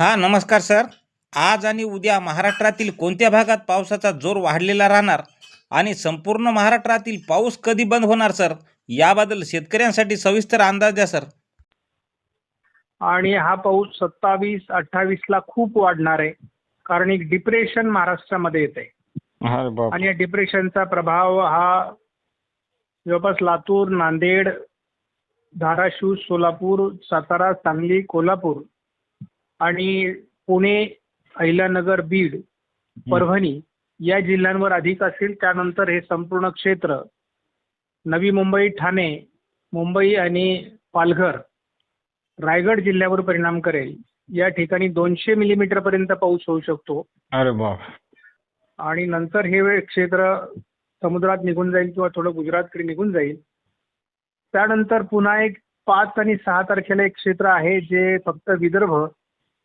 हा नमस्कार सर. आज आणि उद्या महाराष्ट्रातील कोणत्या भागात पावसाचा जोर वाढलेला राहणार आणि संपूर्ण महाराष्ट्रातील पाऊस कधी बंद होणार सर? याबद्दल शेतकऱ्यांसाठी सविस्तर अंदाज द्या सर. आणि हा पाऊस सत्तावीस अठ्ठावीसला खूप वाढणार आहे. कारण एक डिप्रेशन महाराष्ट्रामध्ये येत. आहे आणि या डिप्रेशनचा प्रभाव हा जवळपास लातूर नांदेड धाराशिव सोलापूर सातारा सांगली कोल्हापूर आणि पुणे अहिल्यानगर बीड परभणी या जिल्ह्यांवर अधिक असेल त्यानंतर हे संपूर्ण क्षेत्र नवी मुंबई ठाणे मुंबई आणि पालघर रायगड जिल्ह्यावर परिणाम करेल. या ठिकाणी दोनशे मिलीमीटर पर्यंत पाऊस होऊ शकतो. अरे बाप. आणि नंतर हे वे- क्षेत्र समुद्रात निघून जाईल किंवा थोडं गुजरातकडे निघून जाईल. त्यानंतर पुन्हा एक पाच आणि सहा तारखेला एक क्षेत्र आहे जे फक्त विदर्भ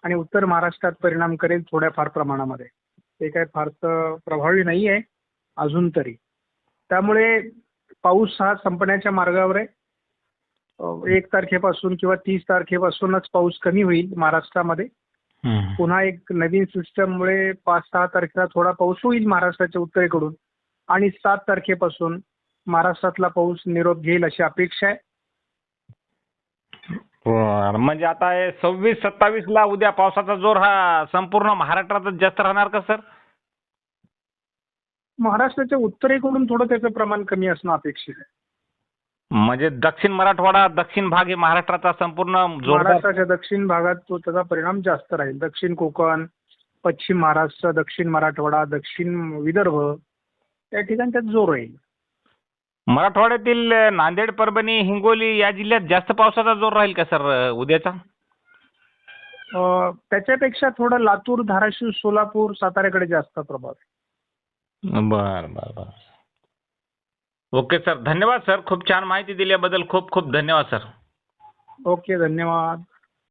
आणि उत्तर महाराष्ट्रात परिणाम करेल थोड्याफार प्रमाणामध्ये. ते काय फारसं प्रभावी नाही आहे अजून तरी. त्यामुळे पाऊस हा संपण्याच्या मार्गावर आहे. एक तारखेपासून किंवा तीस तारखेपासूनच पाऊस कमी होईल महाराष्ट्रामध्ये. पुन्हा एक नवीन सिस्टममुळे पाच सहा तारखेला थोडा पाऊस होईल महाराष्ट्राच्या उत्तरेकडून आणि सात तारखेपासून महाराष्ट्रातला पाऊस निरोप घेईल अशी अपेक्षा आहे. बरं. म्हणजे आता हे सव्वीस सत्तावीस ला उद्या पावसाचा जोर हा संपूर्ण महाराष्ट्रातच जास्त राहणार का सर? महाराष्ट्राच्या उत्तरेकडून थोडं त्याचं प्रमाण कमी असणं अपेक्षित आहे. म्हणजे दक्षिण मराठवाडा दक्षिण भाग हे महाराष्ट्राचा संपूर्ण जोरदार महाराष्ट्राच्या दक्षिण भागात तो त्याचा परिणाम जास्त राहील. दक्षिण कोकण पश्चिम महाराष्ट्र दक्षिण मराठवाडा दक्षिण विदर्भ या ठिकाणी त्यात जोर राहील मराठवाड्यातील नांदेड परभणी हिंगोली या जिल्ह्यात जास्त पावसाचा जोर राहील का सर उद्याचा? त्याच्यापेक्षा थोडं लातूर धाराशिव सोलापूर साताऱ्याकडे जास्त प्रभाव आहे. बर बर बर. Okay sir. धन्यवाद सर. खूप छान माहिती दिल्याबद्दल खूप खूप धन्यवाद सर. ओके धन्यवाद.